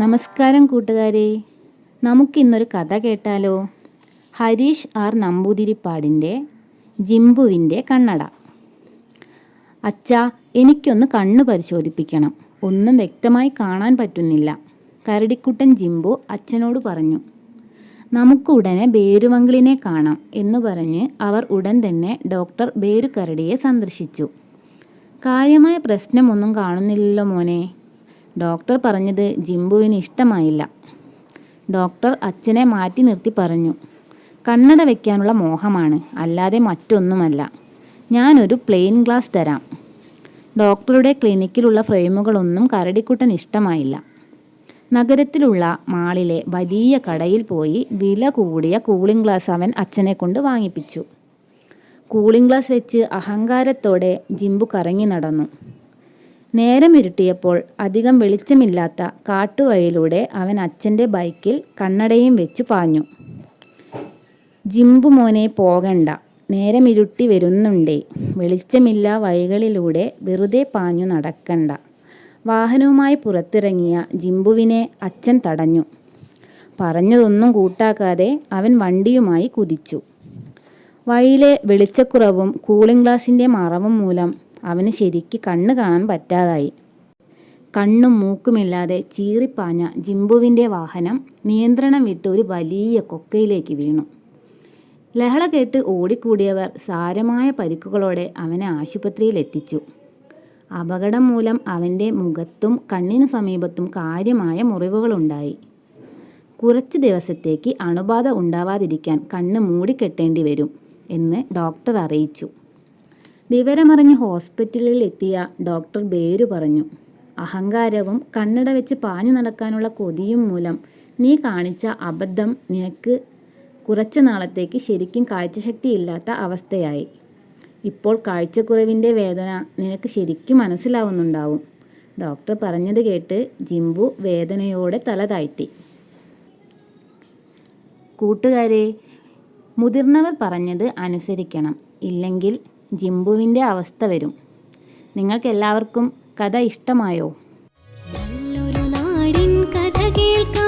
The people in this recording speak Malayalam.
നമസ്കാരം കൂട്ടുകാരെ. നമുക്കിന്നൊരു കഥ കേട്ടാലോ? ഹരീഷ് ആർ നമ്പൂതിരിപ്പാടിന്റെ ജിംബുവിന്റെ കണ്ണട. അച്ഛാ എനിക്കൊന്ന് കണ്ണ് പരിശോധിപ്പിക്കണം. ഒന്നും വ്യക്തമായി കാണാൻ പറ്റുന്നില്ല. കരടിക്കുട്ടൻ ജിംബു അച്ഛനോട് പറഞ്ഞു നമുക്ക് ഉടനെ ബേരുമംഗിളിനെ കാണാം എന്ന് പറഞ്ഞ് അവർ ഉടൻ തന്നെ ഡോക്ടർ ബേരുകരടിയെ സന്ദർശിച്ചു. കാര്യമായ പ്രശ്നമൊന്നും കാണുന്നില്ലല്ലോ മോനെ. ഡോക്ടർ പറഞ്ഞത് ജിംബുവിന് ഇഷ്ടമായില്ല. ഡോക്ടർ അച്ഛനെ മാറ്റി നിർത്തി പറഞ്ഞു. കണ്ണട വയ്ക്കാനുള്ള മോഹമാണ് അല്ലാതെ മറ്റൊന്നുമല്ല. ഞാനൊരു പ്ലെയിൻ ഗ്ലാസ് തരാം. ഡോക്ടറുടെ ക്ലിനിക്കിലുള്ള ഫ്രെയിമുകളൊന്നും കരടിക്കുട്ടൻ ഇഷ്ടമായില്ല. നഗരത്തിലുള്ള മാളിലെ വലിയ കടയിൽ പോയി വില കൂടിയ കൂളിംഗ് ഗ്ലാസ് അവൻ അച്ഛനെ കൊണ്ട് വാങ്ങിപ്പിച്ചു. കൂളിംഗ് ഗ്ലാസ് വെച്ച് അഹങ്കാരത്തോടെ ജിംബു കറങ്ങി നടന്നു. നേരം ഇരുട്ടിയപ്പോൾ അധികം വെളിച്ചമില്ലാത്ത കാട്ടുവഴിയിലൂടെ അവൻ അച്ഛന്റെ ബൈക്കിൽ കണ്ണടയും വെച്ചു പാഞ്ഞു. ജിമ്പു മോനെ പോകണ്ട. നേരം ഇരുട്ടി വരുന്നുണ്ടേ. വെളിച്ചമില്ല വഴികളിലൂടെ വെറുതെ പാഞ്ഞു നടക്കണ്ട വാഹനവുമായി പുറത്തിറങ്ങിയ ജിമ്പുവിനെ അച്ഛൻ തടഞ്ഞു. പറഞ്ഞതൊന്നും കൂട്ടാക്കാതെ അവൻ വണ്ടിയുമായി കുതിച്ചു. വഴിയിലെ വെളിച്ചക്കുറവും കൂളിംഗ് ഗ്ലാസിന്റെ മറവും മൂലം അവന് ശരിക്ക് കണ്ണ് കാണാൻ പറ്റാതായി. കണ്ണും മൂക്കുമില്ലാതെ ചീറിപ്പാഞ്ഞ ജിംബുവിന്റെ വാഹനം നിയന്ത്രണം വിട്ട് ഒരു വലിയ കൊക്കയിലേക്ക് വീണു. ലഹള കേട്ട് ഓടിക്കൂടിയവർ സാരമായ പരിക്കുകളോടെ അവനെ ആശുപത്രിയിൽ എത്തിച്ചു. അപകടം മൂലം അവന്റെ മുഖത്തും കണ്ണിന് സമീപത്തും കാര്യമായ മുറിവുകളുണ്ടായി. കുറച്ച് ദിവസത്തേക്ക് അണുബാധ ഉണ്ടാവാതിരിക്കാൻ കണ്ണ് മൂടിക്കെട്ടേണ്ടി വരും എന്ന് ഡോക്ടർ അറിയിച്ചു. വിവരമറിഞ്ഞ് ഹോസ്പിറ്റലിൽ എത്തിയ ഡോക്ടർ ബേരു പറഞ്ഞു അഹങ്കാരവും കണ്ണട വെച്ച് പാഞ്ഞു നടക്കാനുള്ള കൊതിയും മൂലം നീ കാണിച്ച അബദ്ധം നിനക്ക് കുറച്ചു നാളത്തേക്ക് ശരിക്കും കാഴ്ചശക്തിയില്ലാത്ത അവസ്ഥയായി. ഇപ്പോൾ കാഴ്ചക്കുറവിന്റെ വേദന നിനക്ക് ശരിക്കും മനസ്സിലാവുന്നുണ്ടാവും ഡോക്ടർ പറഞ്ഞത് കേട്ട് ജിംബു വേദനയോടെ തല താഴ്ത്തി. കൂട്ടുകാരെ മുതിർന്നവർ പറഞ്ഞത് അനുസരിക്കണം. ഇല്ലെങ്കിൽ ജിംബുവിന്റെ അവസ്ഥ വരും. നിങ്ങൾക്കെല്ലാവർക്കും കഥ ഇഷ്ടമായോ? നല്ലൊരു നാടിൻ കഥ കേൾക്കാം